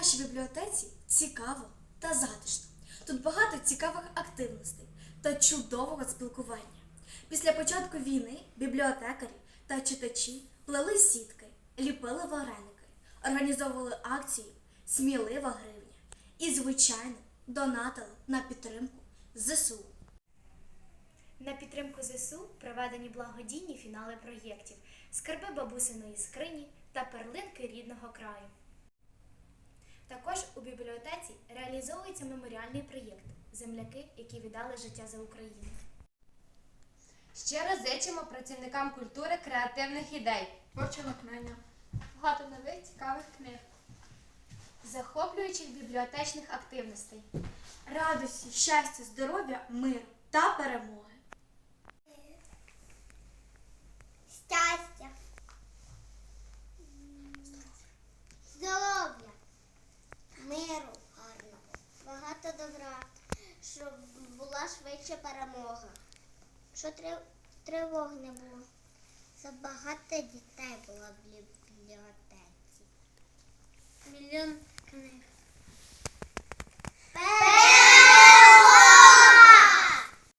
нашій бібліотеці цікаво та затишно. Тут багато цікавих активностей та чудового спілкування. Після початку війни бібліотекарі та читачі плели сітки, ліпили вареники, організовували акції Смілива гривня і, звичайно, донатили на підтримку ЗСУ. На підтримку ЗСУ проведені благодійні фінали проєктів Скарби бабусиної скрині та перлинки рідного краю. Також у бібліотеці реалізовується меморіальний проєкт Земляки, які віддали життя за Україну. Щиро зичимо працівникам культури креативних ідей, Творче натхнення. багато нових цікавих книг, захоплюючих бібліотечних активностей. Радості, щастя, здоров'я, миру та перемоги. Щастя. Здоров'я. Миру гарного. Багато добра. Щоб була швидше перемога. Три- тривог не було. Забагато багато дітей було в бібліотеці.